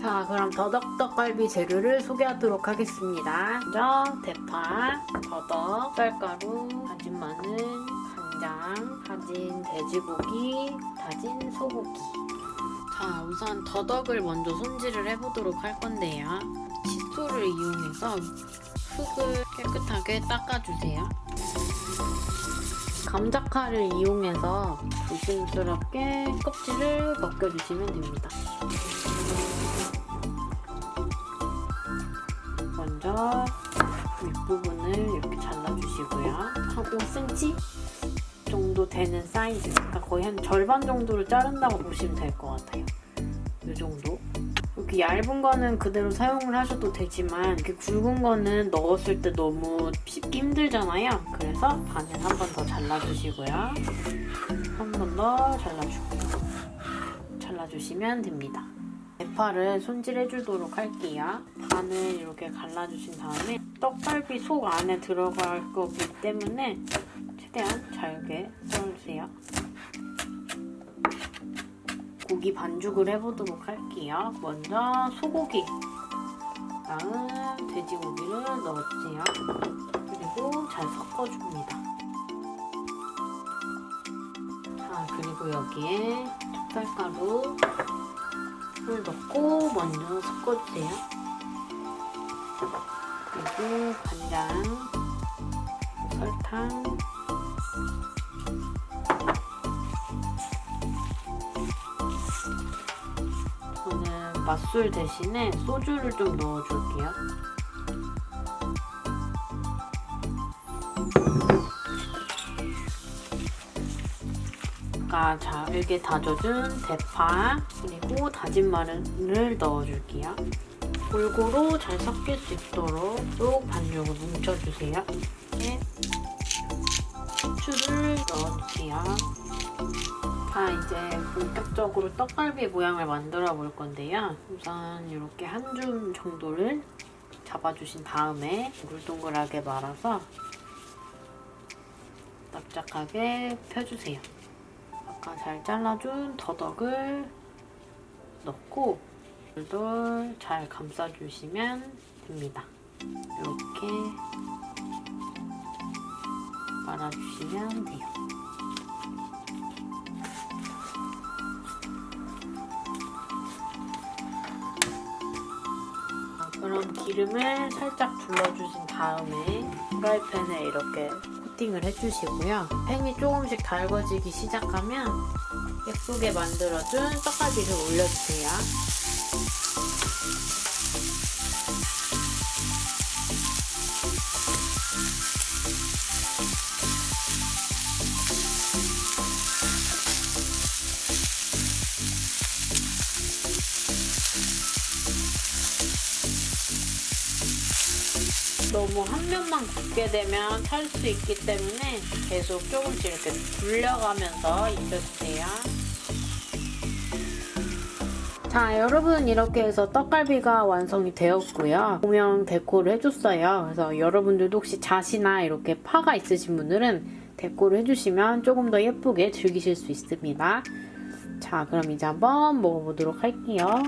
자, 그럼 더덕떡갈비 재료를 소개하도록 하겠습니다. 먼저 대파, 더덕, 쌀가루, 다진 마늘, 간장, 다진 돼지고기, 다진 소고기. 자, 우선 더덕을 먼저 손질을 해보도록 할 건데요. 칫솔을 이용해서 흙을 깨끗하게 닦아주세요. 감자칼을 이용해서 조심스럽게 껍질을 벗겨주시면 됩니다. 먼저 윗부분을 이렇게 잘라주시고요. 한 5cm 정도 되는 사이즈, 그러니까 거의 한 절반 정도를 자른다고 보시면 될 것 같아요. 이 정도. 이렇게 얇은 거는 그대로 사용을 하셔도 되지만 이렇게 굵은 거는 넣었을 때 너무 씹기 힘들잖아요. 그래서 반을 한 번 더 잘라주시고요. 한 번 더 잘라주고요. 잘라주시면 됩니다. 대파를 손질해 주도록 할게요. 반을 이렇게 갈라주신 다음에 떡갈비 속 안에 들어갈 거기 때문에 최대한 잘게 썰으세요. 고기 반죽을 해보도록 할게요. 먼저 소고기, 다음 돼지고기를 넣어주세요. 그리고 잘 섞어줍니다. 자, 그리고 여기에 찹쌀가루, 을 넣고 먼저 섞어주세요. 그리고 간장, 설탕, 저는 맛술 대신에 소주를 좀 넣어줄게요. 아까 잘게 다져준 대파 그리고 다진 마늘을 넣어줄게요. 골고루 잘 섞일 수 있도록 쏙 반죽을 뭉쳐주세요. 이렇게 후추를 넣어주세요. 자 이제 본격적으로 떡갈비 모양을 만들어 볼 건데요. 우선 이렇게 한 줌 정도를 잡아주신 다음에 동글동글하게 말아서 납작하게 펴주세요. 아까 잘 잘라준 더덕을 넣고 돌돌 잘 감싸주시면 됩니다. 이렇게 말아주시면 돼요. 자, 그럼 기름을 살짝 둘러주신 다음에 프라이팬에 이렇게 코팅을 해주시고요. 팬이 조금씩 달궈지기 시작하면 예쁘게 만들어준 떡갈비를 올려주세요. 너무 한 면만 굽게 되면 탈 수 있기 때문에 계속 조금씩 이렇게 돌려가면서 익혀주세요. 자 여러분 이렇게 해서 떡갈비가 완성이 되었고요. 공명 데코를 해줬어요. 그래서 여러분들도 혹시 잣이나 이렇게 파가 있으신 분들은 데코를 해주시면 조금 더 예쁘게 즐기실 수 있습니다. 자 그럼 이제 한번 먹어보도록 할게요.